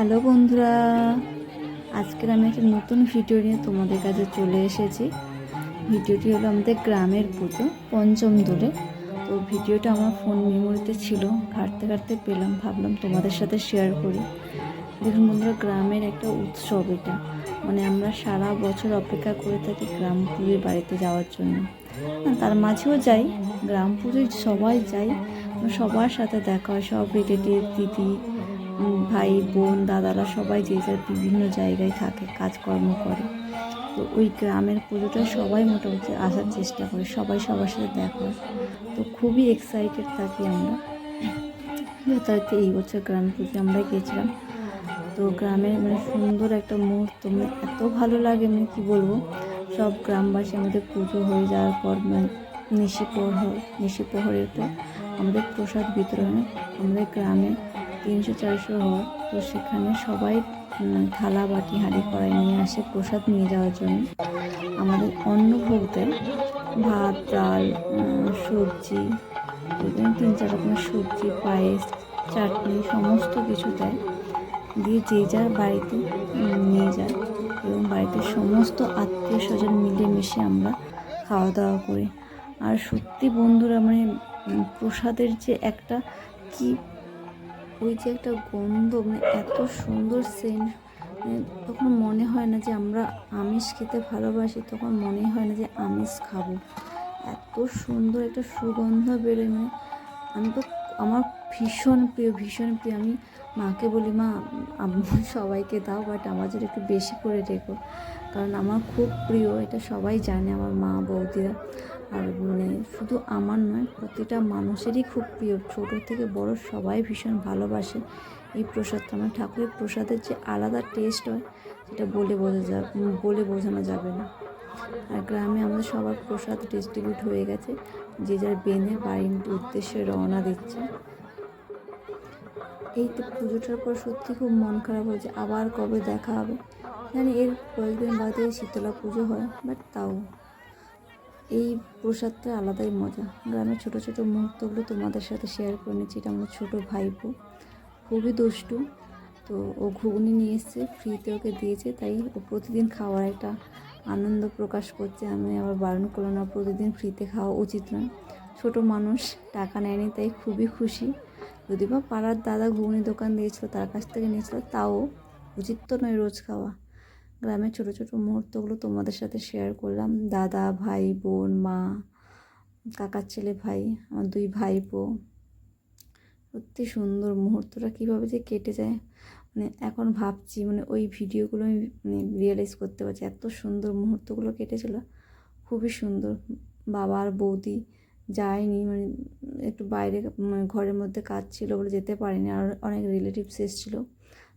Hello বন্ধুরা, আজকের আমি একটা নতুন ভিডিও নিয়ে তোমাদের কাছে চলে এসেছি। ভিডিওটি হলো আমাদের গ্রামের পুজো, পঞ্চম দোলে। তো ভিডিওটা আমার ফোন মেমোরিতে ছিল, ঘাটতে ঘাটতে পেলাম, ভাবলাম তোমাদের সাথে শেয়ার করি। দেখুন বন্ধুরা, গ্রামের একটা উৎসব এটা। মানে আমরা সারা বছর অপেক্ষা করে থাকি গ্রাম পুজোর বাড়িতে যাওয়ার জন্য। তার মাঝেও যাই, গ্রাম পুজোয় সবাই যাই। সবার সাথে দেখা হয়, সব রিলেটিভ দিদি ভাই, বোন, দাদারা সবাই যে যার বিভিন্ন জায়গায় থাকে, কাজকর্ম করে। তো ওই গ্রামের পুজোটা সবাই মোটামুটি আসার চেষ্টা করে, সবাই সবার সাথে দেখা তো খুবই এক্সাইটেড থাকি আমরা। যথারীতি এই বছর গ্রাম পুজো আমরা গেছিলাম। তো গ্রামের মানে সুন্দর একটা মুহূর্ত মানে এত ভালো লাগে মানে কী বলব? সব গ্রামবাসী আমাদের পুজো হয়ে যাওয়ার পর মানে নিশি প্রহর নিশি প্রহরের পর আমাদের প্রসাদ বিতরণে আমাদের গ্রামে তিনশো চারশো হয় তো সেখানে সবাই থালা, বাটি, হাঁড়ি, কড়াই নিয়ে আসে প্রসাদ নিয়ে যাওয়ার জন্য। আমাদের অন্ন ভোগ দেয় ভাত, ডাল সবজি তিন চার রকমের সবজি, পায়েস, চাটনি, সমস্ত কিছু দেয়। দিয়ে যে যার বাড়িতে নিয়ে যায় এবং বাড়িতে সমস্ত আত্মীয় স্বজন মিলেমিশে আমরা খাওয়া দাওয়া করি। আর সত্যি বন্ধুরা মানে প্রসাদের যে একটা কি ওই যে একটা গন্ধ মানে এত সুন্দর সেন্ট তখন মনে হয় না যে আমরা আমিষ খেতে ভালোবাসি, তখন মনে হয় না যে আমিষ খাব। এত সুন্দর একটা সুগন্ধ বেরোয় মানে আমি তো আমার ভীষণ প্রিয় ভীষণ প্রিয়। আমি মাকে বলি, মা সবাইকে দাও বাট আমার একটু বেশি করে রেখো। কারণ আমার খুব প্রিয়, এটা সবাই জানে, আমার মা, বৌদিরা। আর মানে শুধু আমার নয়, প্রতিটা মানুষেরই খুব প্রিয়। ছোট থেকে বড় সবাই ভীষণ ভালোবাসে। এই প্রসাদটা, আমার ঠাকুরের প্রসাদের যে আলাদা টেস্ট হয়, সেটা বলে বোঝা যাবে বলে বোঝানো যাবে না। আর গ্রামে আমাদের সবার প্রসাদ ডিস্ট্রিবিউট হয়ে গেছে। যে যার বেনে বাড়ির উদ্দেশ্যে রওনা দিচ্ছে। এই তো পুজোটার পর সত্যি খুব মন খারাপ হয়েছে। আবার কবে দেখা হবে? জানি এর কয়েকদিন বাদে শীতলা পুজো হয় বাট তাও। এই প্রসাদটা আলাদাই মজা। গ্রামের ছোটো ছোটো মুহূর্তগুলো তোমাদের সাথে শেয়ার করে নিচ্ছি। এটা আমার ছোটো ভাইপো। খুবই দুষ্টু। তো ও ঘুগনি নিয়ে এসছে ফ্রিতে ওকে দিয়েছে, তাই ও প্রতিদিন খাওয়ার একটা আনন্দ প্রকাশ করছে। আমি আবার বারণ করলাম না প্রতিদিন ফ্রিতে খাওয়া উচিত নয়। ছোটো মানুষ টাকা নেয়নি, তাই খুবই খুশি। যদি বা পাড়ার দাদা ঘুগনি দোকান দিয়েছিল, তার কাছ থেকে নিয়েছিল, তাও উচিত তো নয় রোজ খাওয়া। গ্রামের ছোটো ছোটো মুহূর্তগুলো তোমাদের সাথে শেয়ার করলাম। দাদা, ভাই, বোন, মা, কাকার ছেলে, ভাই, আমার দুই ভাই ভাইপো। সত্যি সুন্দর মুহূর্তটা কীভাবে যে কেটে যায়। মানে এখন ভাবছি মানে ওই ভিডিওগুলো আমি মানে রিয়েলাইজ করতে পারছি। এত সুন্দর মুহূর্তগুলো কেটেছিল, খুবই সুন্দর। বাবা আর বৌদি যায়নি মানে একটু বাইরে মানে ঘরের মধ্যে কাজ ছিল বলে যেতে পারিনি। আর অনেক রিলেটিভস এসেছিল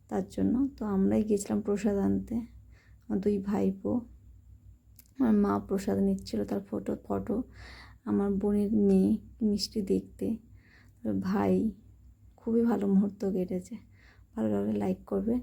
তার জন্য। তো আমরাই গেছিলাম প্রসাদ আনতে। আমার দুই ভাইপো, আমার মা প্রসাদ নিচ্ছিল তার ফটো ফটো আমার বোনের মেয়ে মিষ্টি দেখতে। ভাই, খুবই ভালো মুহূর্ত কেটেছে। ভালো লাগলে লাইক করবে।